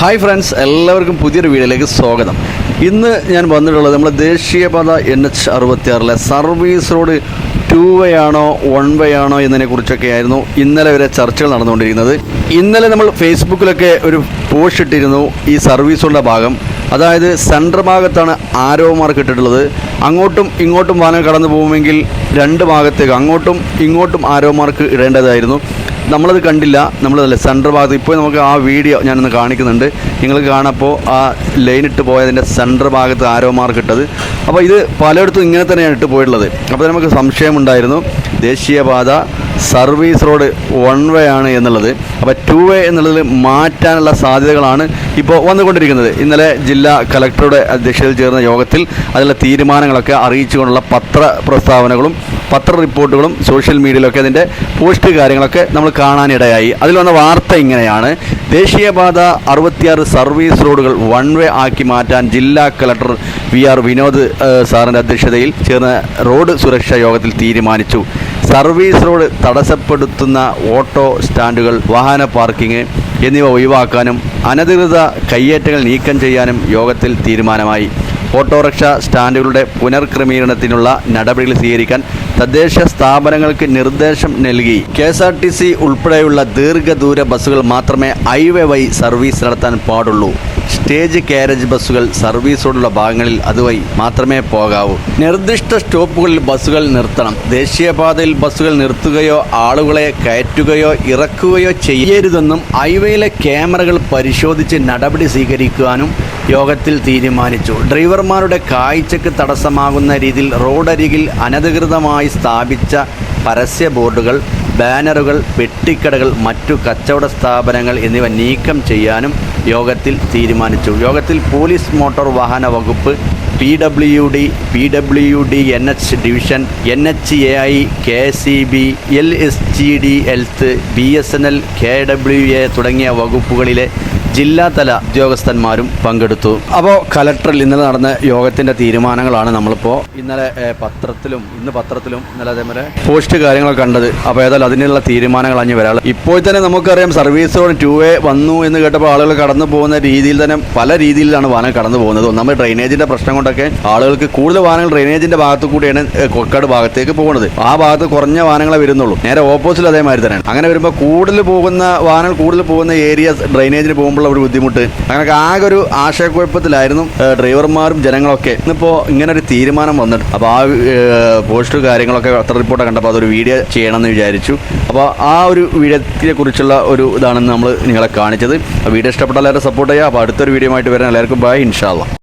Hi friends എല്ലാവർക്കും പുതിയൊരു വീഡിയോയിലേക്ക് സ്വാഗതം. ഇന്ന് ഞാൻ വന്നിട്ടുള്ളത് നമ്മുടെ ദേശീയപാത എൻ എച്ച് അറുപത്തിയാറിലെ സർവീസ് റോഡ് ടു വേ ആണോ വൺ വേ ആണോ എന്നതിനെക്കുറിച്ചൊക്കെ ആയിരുന്നു ഇന്നലെ വരെ ചർച്ചകൾ നടന്നുകൊണ്ടിരിക്കുന്നത്. ഇന്നലെ നമ്മൾ ഫേസ്ബുക്കിലൊക്കെ ഒരു പോസ്റ്റ് ഇട്ടിരുന്നു ഈ സർവീസ് റോഡിന്റെ ഭാഗം. അതായത് സെൻട്രൽ ഭാഗത്താണ് ആരോ മാർക്ക് ഇട്ടിട്ടുള്ളത്. അങ്ങോട്ടും ഇങ്ങോട്ടും വാഹനം കടന്നു പോകുമെങ്കിൽ രണ്ട് ഭാഗത്തേക്ക് അങ്ങോട്ടും ഇങ്ങോട്ടും ആരോ മാർക്ക് ഇടേണ്ടതായിരുന്നു. നമ്മളത് കണ്ടില്ല നമ്മളതല്ല. സെന്റർ ഭാഗത്ത് ഇപ്പോൾ നമുക്ക് ആ വീഡിയോ ഞാനൊന്ന് കാണിക്കുന്നുണ്ട്. നിങ്ങൾ കാണപ്പോൾ ആ ലൈൻ ഇട്ട് പോയതിന്റെ സെന്റർ ഭാഗത്ത് ആരോ മാർക്ക് ഇട്ടത്. അപ്പോൾ ഇത് പലയിടത്തും ഇങ്ങനെ തന്നെയാണ് ഇട്ട് പോയിട്ടുള്ളത്. അപ്പോൾ നമുക്ക് സംശയമുണ്ടായിരുന്നു. ദേശീയപാത സർവീസ് റോഡ് വൺ വേ ആണ് എന്നുള്ളത്. അപ്പോൾ ടു വേ എന്നുള്ളതിൽ മാറ്റാനുള്ള സാധ്യതകളാണ് ഇപ്പോൾ വന്നുകൊണ്ടിരിക്കുന്നത്. ഇന്നലെ ജില്ലാ കലക്ടറുടെ അധ്യക്ഷതയിൽ ചേർന്ന യോഗത്തിൽ അതിലുള്ള തീരുമാനങ്ങളൊക്കെ അറിയിച്ചുകൊണ്ടുള്ള പത്ര പ്രസ്താവനകളും പത്ര റിപ്പോർട്ടുകളും സോഷ്യൽ മീഡിയയിലൊക്കെ അതിന്റെ പോസ്റ്റ് കാര്യങ്ങളൊക്കെ നമ്മൾ കാണാനിടയായി. അതിൽ വന്ന വാർത്ത ഇങ്ങനെയാണ്. ദേശീയപാത അറുപത്തിയാറ് സർവീസ് റോഡുകൾ വൺ വേ ആക്കി മാറ്റാൻ ജില്ലാ കലക്ടർ വി ആർ വിനോദ് സാറിന്റെ അധ്യക്ഷതയിൽ ചേർന്ന റോഡ് സുരക്ഷാ യോഗത്തിൽ തീരുമാനിച്ചു. സർവീസ് റോഡ് തടസ്സപ്പെടുത്തുന്ന ഓട്ടോ സ്റ്റാൻഡുകൾ വാഹന പാർക്കിംഗ് എന്നിവ ഒഴിവാക്കാനും അനധികൃത കയ്യേറ്റങ്ങൾ നീക്കം ചെയ്യാനും യോഗത്തിൽ തീരുമാനമായി. ഓട്ടോറിക്ഷ സ്റ്റാൻഡുകളുടെ പുനർക്രമീകരണത്തിനുള്ള നടപടികൾ സ്വീകരിക്കാൻ തദ്ദേശ സ്ഥാപനങ്ങൾക്ക് നിർദ്ദേശം നൽകി. K S R T C ഉൾപ്പെടെയുള്ള ദീർഘദൂര ബസ്സുകൾ മാത്രമേ ഹൈവേ വഴി സർവീസ് നടത്താൻ പാടുള്ളൂ. സ്റ്റേജ് കാരേജ് ബസ്സുകൾ സർവീസ് റോഡുള്ള ഭാഗങ്ങളിൽ അതുവഴി മാത്രമേ പോകാവൂ. നിർദ്ദിഷ്ട സ്റ്റോപ്പുകളിൽ ബസ്സുകൾ നിർത്തണം. ദേശീയപാതയിൽ ബസ്സുകൾ നിർത്തുകയോ ആളുകളെ കയറ്റുകയോ ഇറക്കുകയോ ചെയ്യരുതെന്നും ഹൈവേയിലെ ക്യാമറകൾ പരിശോധിച്ച് നടപടി സ്വീകരിക്കുവാനും യോഗത്തിൽ തീരുമാനിച്ചു. ഡ്രൈവർമാരുടെ കാഴ്ചക്ക് തടസ്സമാകുന്ന രീതിയിൽ റോഡരികിൽ അനധികൃതമായി സ്ഥാപിച്ച പരസ്യ ബോർഡുകൾ ബാനറുകൾ പെട്ടിക്കടകൾ മറ്റു കച്ചവട സ്ഥാപനങ്ങൾ എന്നിവ നീക്കം ചെയ്യാനും യോഗത്തിൽ തീരുമാനിച്ചു. യോഗത്തിൽ പോലീസ് മോട്ടോർ വാഹന വകുപ്പ് P W D P W D N H division N H A I K C B L S G D health B S N L K W A തുടങ്ങിയ വകുപ്പുകളിലെ ജില്ലാതല ഉദ്യോഗസ്ഥന്മാരും പങ്കെടുത്തു. അപ്പോൾ കലക്ടറിൽ ഇന്നലെ നടന്ന യോഗത്തിന്റെ തീരുമാനങ്ങളാണ് നമ്മളിപ്പോൾ ഇന്നലെ പത്രത്തിലും ഇന്ന് പത്രത്തിലും ഇന്നലെ അതേപോലെ പോസ്റ്റ് കാര്യങ്ങൾ കണ്ടത്. അപ്പോൾ ഏതായാലും അതിനുള്ള തീരുമാനങ്ങൾ അഞ്ഞ് വരാൾ ഇപ്പോൾ തന്നെ നമുക്കറിയാം സർവീസ് ഓൺ ടു വേ വന്നു എന്ന് കേട്ടപ്പോൾ ആളുകൾ കടന്നു പോകുന്ന രീതിയിൽ തന്നെ പല രീതിയിലാണ് വാഹനം കടന്നു പോകുന്നത്. ഒന്നാമത് ഡ്രെയിനേജിന്റെ പ്രശ്നം കൊണ്ടൊക്കെ ആളുകൾക്ക് കൂടുതൽ വാഹനങ്ങൾ ഡ്രെയിനേജിന്റെ ഭാഗത്തു കൂടിയാണ് കൊക്കാട് ഭാഗത്തേക്ക് പോകുന്നത്. ആ ഭാഗത്ത് കുറഞ്ഞ വാഹനങ്ങളെ വരുന്നുള്ളൂ. നേരെ ഓപ്പോസിറ്റ് അതേമാതിരി തന്നെയാണ്. അങ്ങനെ വരുമ്പോൾ കൂടുതൽ പോകുന്ന വാഹനങ്ങൾ കൂടുതൽ പോകുന്ന ഏരിയ ഡ്രെയിനേജിന് പോകുമ്പോഴുള്ള ഒരു ബുദ്ധിമുട്ട്. അങ്ങനെയൊക്കെ ആകെ ഒരു ആശയക്കുഴപ്പത്തിലായിരുന്നു ഡ്രൈവർമാരും ജനങ്ങളൊക്കെ. ഇന്നിപ്പോൾ ഇങ്ങനെ ഒരു തീരുമാനം വന്നിട്ട് അപ്പോൾ ആ പോസ്റ്റ് കാര്യങ്ങളൊക്കെ പത്ര റിപ്പോർട്ട് കണ്ടപ്പോൾ അതൊരു വീഡിയോ ചെയ്യണമെന്ന് വിചാരിച്ചു. അപ്പോൾ ആ ഒരു വീഡിയോയെ കുറിച്ചുള്ള ഒരു ഇതാണ് നമ്മൾ നിങ്ങളെ കാണിച്ചത്. വീഡിയോ ഇഷ്ടപ്പെട്ട എല്ലാവരും സപ്പോർട്ട് ചെയ്യുക. അപ്പോൾ അടുത്തൊരു വീഡിയോ ആയിട്ട് വരാൻ എല്ലാവർക്കും ബൈ ഇൻഷാല്ല